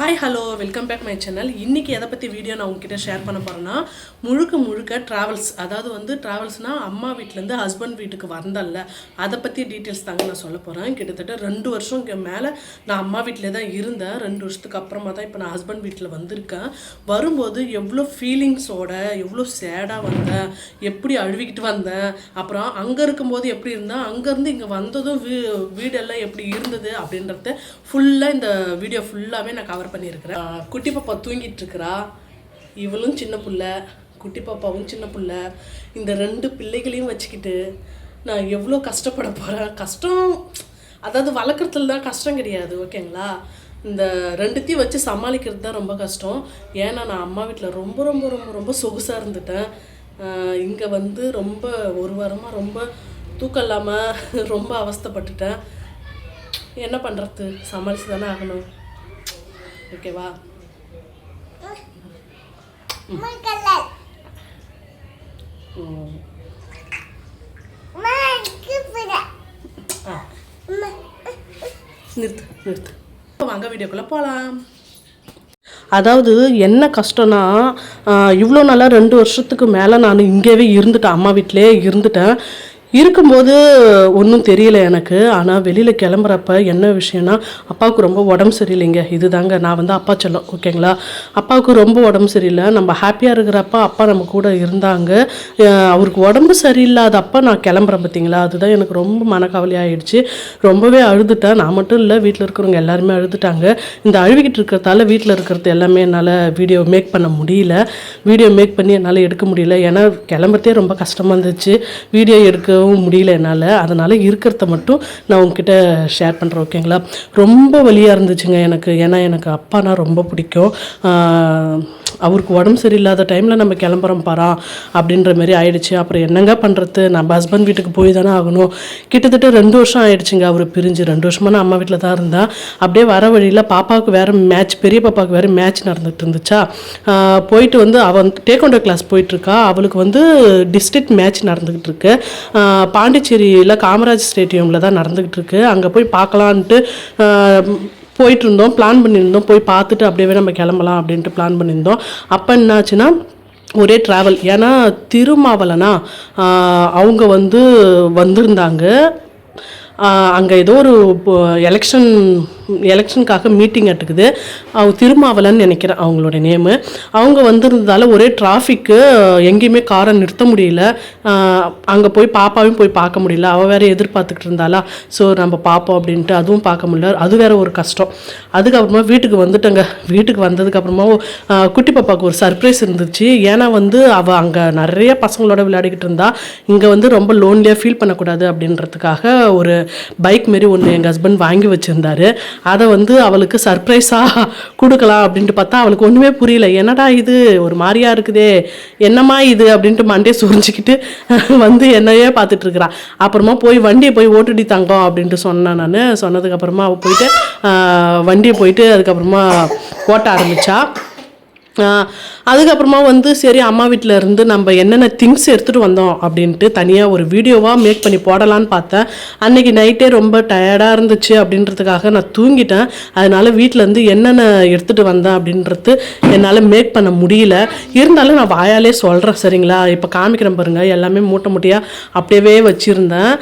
Hi hello welcome back my channel இன்றைக்கி எதை பற்றி வீடியோ நான் உங்ககிட்ட ஷேர் பண்ண போகிறேன்னா முழுக்க முழுக்க ட்ராவல்ஸ் அதாவது வந்து ட்ராவல்ஸ்னால் அம்மா வீட்டிலேருந்து ஹஸ்பண்ட் வீட்டுக்கு வந்தல்ல. அதை பற்றி டீட்டெயில்ஸ் தாங்க நான் சொல்ல போகிறேன் கிட்டத்தட்ட ரெண்டு வருஷம் மேலே நான் அம்மா வீட்டில் தான் இருந்தேன். ரெண்டு வருஷத்துக்கு அப்புறமா தான் இப்போ நான் ஹஸ்பண்ட் வீட்டில் வந்திருக்கேன். வரும்போது எவ்வளோ ஃபீலிங்ஸோட எவ்வளோ சேடாக வந்தேன் எப்படி அழுவிக்கிட்டு வந்தேன் அப்புறம் அங்கே இருக்கும்போது எப்படி இருந்தேன் அங்கேருந்து இங்கே வந்ததும் வீ வீடெல்லாம் எப்படி இருந்தது அப்படின்றத ஃபுல்லாக இந்த வீடியோ ஃபுல்லாகவே நான் கவர் பண்ணியிருக்கிறேன். குட்டி பாப்பா தூங்கிட்டு இருக்கிறா இவளும் சின்ன பிள்ளை குட்டி பாப்பாவும் சின்ன பிள்ளை. இந்த ரெண்டு பிள்ளைகளையும் வச்சுக்கிட்டு நான் எவ்வளோ கஷ்டப்பட போகிறேன் கஷ்டம் அதாவது வளர்க்குறதுல தான் கஷ்டம் கிடையாது ஓகேங்களா? இந்த ரெண்டுத்தையும் வச்சு சமாளிக்கிறது தான் ரொம்ப கஷ்டம். ஏன்னா நான் அம்மா வீட்டில் ரொம்ப ரொம்ப ரொம்ப ரொம்ப சொகுசாக இருந்துட்டேன். இங்கே வந்து ரொம்ப ஒரு வாரமாக ரொம்ப தூக்கம் இல்லாமல் ரொம்ப அவஸ்தைப்பட்டுட்டேன். என்ன பண்ணுறது சமாளித்து தானே ஆகணும். ஓகேவா நிறுத்து நிறுத்து வாங்க வீடியோக்குள்ளே போகலாம் அதாவது என்ன கஷ்டம்னா இவ்வளோ நாளாக ரெண்டு வருஷத்துக்கு மேலே நான் இங்கேவே இருந்துட்டேன் அம்மா வீட்டிலே இருந்துட்டேன். இருக்கும்போது ஒன்றும் தெரியல எனக்கு. ஆனால் வெளியில் கிளம்புறப்ப என்ன விஷயம்னா அப்பாவுக்கு ரொம்ப உடம்பு சரியில்லைங்க. இதுதாங்க நான் வந்து அப்பா சொல்லும் ஓகேங்களா? அப்பாவுக்கு ரொம்ப உடம்பு சரியில்லை. நம்ம ஹாப்பியாக இருக்கிறப்ப அப்பா நம்ம கூட இருந்தாங்க. அவருக்கு உடம்பு சரியில்லாத அப்பா நான் கிளம்புறேன் பார்த்தீங்களா அதுதான் எனக்கு ரொம்ப மனக்கவலையாயிடுச்சு ரொம்பவே அழுதுட்டேன். நான் மட்டும் இல்லை வீட்டில் இருக்கிறவங்க எல்லாருமே அழுதுட்டாங்க. இந்த அழுவிக்கிட்டு இருக்கிறதால வீட்டில் இருக்கிறது எல்லாமே என்னால் வீடியோ மேக் பண்ண முடியல. வீடியோ மேக் பண்ணி என்னால் எடுக்க முடியல. ஏன்னா கிளம்புறதே ரொம்ப கஷ்டமாக இருந்துச்சு. வீடியோ எடுக்க எடுக்கவும் முடியல என்னால். அதனால் இருக்கிறத மட்டும் நான் உங்ககிட்ட ஷேர் பண்ணுறேன் ஓகேங்களா ரொம்ப வலியாக இருந்துச்சுங்க எனக்கு. ஏன்னா எனக்கு அப்பானா ரொம்ப பிடிக்கும். அவருக்கு உடம்பு சரியில்லாத டைமில் நம்ம கிளம்புறோம் பாரா அப்படின்ற மாதிரி ஆயிடுச்சு. அப்புறம் என்னங்க பண்ணுறது நம்ம ஹஸ்பண்ட் வீட்டுக்கு போய் தானே ஆகணும். கிட்டத்தட்ட ரெண்டு வருஷம் ஆயிடுச்சுங்க அவர் பிரிஞ்சு. ரெண்டு வருஷமா நான் அம்மா வீட்டில் தான் இருந்தேன் அப்படியே வர வழியில் பாப்பாவுக்கு வேறு மேட்ச் பெரிய பாப்பாவுக்கு வேறு மேட்ச் நடந்துட்டு இருந்துச்சா. போயிட்டு வந்து அவன் டேக்கோண்டோ கிளாஸ் போயிட்டுருக்கா அவளுக்கு வந்து டிஸ்ட்ரிக்ட் மேட்ச் நடந்துக்கிட்டு இருக்கு. பாண்டிச்சேரியில் காமராஜ் ஸ்டேடியமில் தான் நடந்துக்கிட்டு இருக்கு. அங்கே போய் பார்க்கலான்ட்டு போயிட்டு இருந்தோம் பிளான் பண்ணியிருந்தோம் போய் பார்த்துட்டு அப்படியே நம்ம கிளம்பலாம் அப்படின்ட்டு பிளான் பண்ணியிருந்தோம். அப்போ என்னாச்சுன்னா ஒரே ட்ராவல் ஏன்னா திருமாவளனா அவங்க வந்து வந்திருந்தாங்க. அங்கே ஏதோ ஒரு எலெக்ஷன் எலெக்ஷனுக்காக மீட்டிங் எடுக்குது அவங்க திருமாவளன்னு நினைக்கிறேன் அவங்களோட நேமு அவங்க வந்திருந்ததால ஒரே டிராஃபிக்கு எங்கேயுமே காரை நிறுத்த முடியல. அங்கே போய் பாப்பாவையும் போய் பார்க்க முடியல. அவள் வேறு எதிர்பார்த்துக்கிட்டு இருந்தாலா ஸோ நம்ம பார்ப்போம் அப்படின்ட்டு அதுவும் பார்க்க முடியல. அது வேற ஒரு கஷ்டம். அதுக்கப்புறமா வீட்டுக்கு வந்துட்டேங்க. வீட்டுக்கு வந்ததுக்கப்புறமா குட்டி பாப்பாவுக்கு ஒரு சர்ப்ரைஸ் இருந்துச்சு. ஏன்னா வந்து அவள் அங்கே நிறைய பசங்களோட விளையாடிக்கிட்டு இருந்தா. இங்கே வந்து ரொம்ப லோன்லியாக ஃபீல் பண்ணக்கூடாது அப்படின்றதுக்காக ஒரு பைக் மாரி ஒன்று எங்கள் ஹஸ்பண்ட் வாங்கி வச்சுருந்தாரு. அதை வந்து அவளுக்கு சர்ப்ரைஸாக கொடுக்கலாம் அப்படின்ட்டு பார்த்தா அவளுக்கு ஒன்றுமே புரியல. என்னடா இது? ஒரு மாதிரியா இருக்குதே. என்னம்மா இது? அப்படின்ட்டு மண்டே சுரிஞ்சிக்கிட்டு வந்து என்னையே பார்த்துட்ருக்குறான் அப்புறமா போய் வண்டியை போய் ஓட்டுடி தங்கம் அப்படின்ட்டு சொன்னேன் நான். சொன்னதுக்கப்புறமா அவள் போயிட்டு வண்டியை போயிட்டு அதுக்கப்புறமா ஓட்ட ஆரம்பித்தா அதுக்கப்புறமா வந்து சரி அம்மா வீட்டில் இருந்து நம்ம என்னென்ன திங்ஸ் எடுத்துகிட்டு வந்தோம் அப்படின்ட்டு தனியாக ஒரு வீடியோவாக மேக் பண்ணி போடலான்னு பார்த்தேன். அன்னைக்கு நைட்டே ரொம்ப டயர்டாக இருந்துச்சு அப்படின்றதுக்காக நான் தூங்கிட்டேன். அதனால் வீட்டில் இருந்து என்னென்ன எடுத்துகிட்டு வந்தேன் அப்படின்றது என்னால் மேக் பண்ண முடியல. இருந்தாலும் நான் வாயாலே சொல்கிறேன் சரிங்களா? இப்போ காமிக்கிறேன் பாருங்கள் எல்லாமே மூட்டை மூட்டையாக அப்படியே வச்சுருந்தேன்.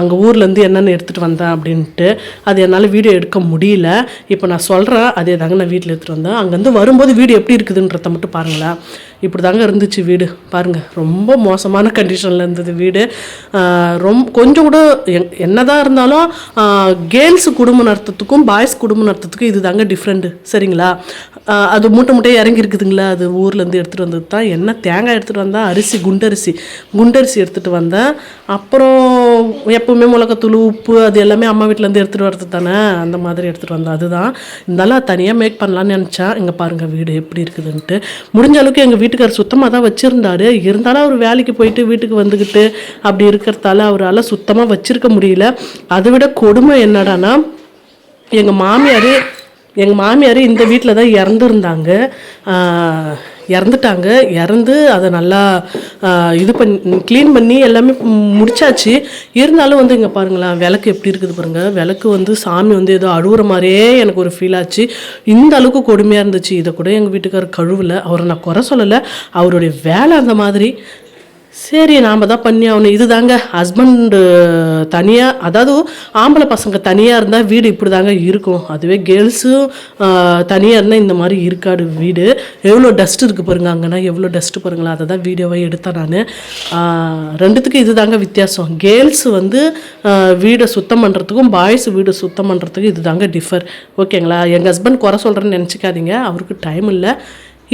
அங்கே ஊர்லேருந்து என்னென்ன எடுத்துகிட்டு வந்தேன் அப்படின்ட்டு அது என்னால் வீடியோ எடுக்க முடியல. இப்போ நான் சொல்கிறேன் அதே தாங்க நான் வீட்டில் எடுத்துகிட்டு வந்தேன். அங்கேருந்து வரும்போது வீடியோ எப்படி இருக்குதுன்றத மட்டும் பாருங்களேன். இப்படி தாங்க இருந்துச்சு வீடு. பாருங்கள் ரொம்ப மோசமான கண்டிஷனில் இருந்தது வீடு. ரொம்ப கொஞ்சம் கூட என்ன என்னதான் இருந்தாலும் கேர்ள்ஸ் குடும்பம் நடத்துறதுக்கும் பாய்ஸ் குடும்பம் நடத்துறதுக்கும் இது தாங்க டிஃப்ரெண்ட்டு சரிங்களா அது மூட்டை மூட்டையாக இறங்கி இருக்குதுங்களா? அது ஊர்லேருந்து எடுத்துகிட்டு வந்தது தான். என்ன தேங்காய் எடுத்துகிட்டு வந்தால் அரிசி குண்டரிசி. குண்டரிசி எடுத்துகிட்டு வந்தேன். அப்புறம் எப்பவுமே மிளகாத்தூள் உப்பு அது எல்லாமே அம்மா வீட்டிலேருந்து எடுத்துகிட்டு வரது தானே? அந்த மாதிரி எடுத்துகிட்டு வந்தேன். அதுதான். இருந்தாலும் தனியாக மேக் பண்ணலான்னு நினச்சேன். இங்கே பாருங்கள் வீடு எப்படி இருக்குதுன்ட்டு. முடிஞ்ச அளவுக்கு எங்கள் வீட்டுக்காரர் சுத்தமாக தான் வச்சுருந்தாரு. இருந்தாலும் அவர் வேலைக்கு போயிட்டு வீட்டுக்கு வந்துக்கிட்டு அப்படி இருக்கிறதால அவரால் சுத்தமாக வச்சிருக்க முடியல. அதை விட கொடுமை என்னடான்னா எங்கள் மாமியார் எங்கள் மாமியார் இந்த வீட்டில் தான் இறந்துருந்தாங்க. ஆஹ் இறந்துட்டாங்க. இறந்து அதை நல்லா இது பண்ணி க்ளீன் பண்ணி எல்லாமே முடிச்சாச்சு. இருந்தாலும் வந்து இங்கே பாருங்களேன் விளக்கு எப்படி இருக்குது பாருங்கள் விளக்கு வந்து சாமி வந்து ஏதோ அழுகுற மாதிரியே எனக்கு ஒரு ஃபீல் ஆச்சு. இந்த அளவுக்கு கொடுமையாக இருந்துச்சு. இதை கூட எங்கள் வீட்டுக்காரர் கழுவலை. அவரை நான் குறை சொல்லலை. அவருடைய வேலை அந்த மாதிரி. சரி நாம் தான் பண்ணி ஆகணும். இதுதாங்க. ஹஸ்பண்டு தனியாக அதாவது ஆம்பளை பசங்க தனியாக இருந்தால் வீடு இப்படி தாங்க இருக்கும். அதுவே கேர்ள்ஸும் தனியாக இருந்தால் இந்த மாதிரி இருக்காது வீடு. எவ்வளோ டஸ்ட் இருக்குது பாருங்க அங்கேனா எவ்வளோ டஸ்ட்டு பாருங்களா அதை தான் வீடியோவை எடுத்தேன் நான். ரெண்டுத்துக்கும் இது தாங்க வித்தியாசம். கேர்ள்ஸ் வந்து வீடை சுத்தம் பண்ணுறதுக்கும் பாய்ஸ் வீடு சுத்தம் பண்ணுறதுக்கும் இது தாங்க டிஃபர் ஓகேங்களா எங்கள் ஹஸ்பண்ட் குறை சொல்கிறேன்னு நினச்சிக்காதீங்க. அவருக்கு டைம் இல்லை.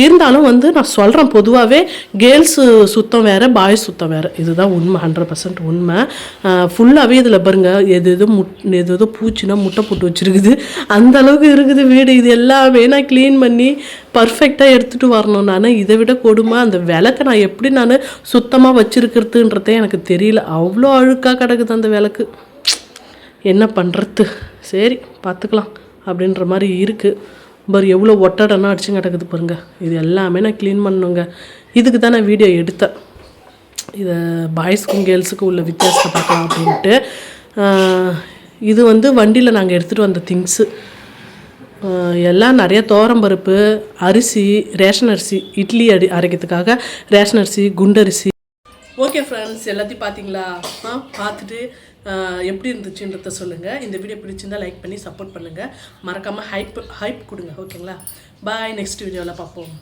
இருந்தாலும் வந்து நான் சொல்கிறேன் பொதுவாகவே கேர்ள்ஸு சுத்தம் வேறு பாய்ஸ் சுத்தம் வேறு. இதுதான் உண்மை ஹண்ட்ரட் பர்சன்ட் உண்மை. ஃபுல்லாகவே இதில் பாருங்க எது எது முட் எது எதோ பூச்சினா முட்டை போட்டு வச்சுருக்குது. அந்த அளவுக்கு இருக்குது வீடு. இது எல்லாமே நான் க்ளீன் பண்ணி பர்ஃபெக்டாக எடுத்துகிட்டு வரணும். நான் இதை விட கொடுமை. அந்த விளக்கு நான் எப்படி நான் சுத்தமாக வச்சுருக்கிறதுன்றதே எனக்கு தெரியல. அவ்வளோ அழுக்காக கிடக்குது அந்த விளக்கு. என்ன பண்ணுறது சரி பார்த்துக்கலாம். அப்படின்ற மாதிரி இருக்குது பாரு எவ்வளோ ஒட்டடனா அடிச்சு கிடக்குது பாருங்க. இது எல்லாமே நான் க்ளீன் பண்ணுங்க இதுக்கு தான் நான் வீடியோ எடுத்தேன். இதை பாய்ஸ்க்கும் கேர்ள்ஸுக்கும் உள்ள வித்தியாசத்தை பார்க்கலாம் அப்படின்ட்டு. இது வந்து வண்டியில் நாங்கள் எடுத்துகிட்டு வந்த திங்ஸு எல்லாம் நிறைய பருப்பு அரிசி ரேஷன் அரிசி இட்லி அடி அரைக்கிறதுக்காக ரேஷன் அரிசி குண்டரிசி ஓகே ஃப்ரெண்ட்ஸ் எல்லாத்தையும் பார்த்தீங்களா ஆ பார்த்துட்டு எப்படி இருந்துச்சுன்றத சொல்லுங்கள் இந்த வீடியோ பிடிச்சிருந்தா லைக் பண்ணி சப்போர்ட் பண்ணுங்கள் மறக்காமல் ஹைப் ஹைப் கொடுங்க ஓகேங்களா பாய் நெக்ஸ்ட் வீடியோவில் பார்ப்போம்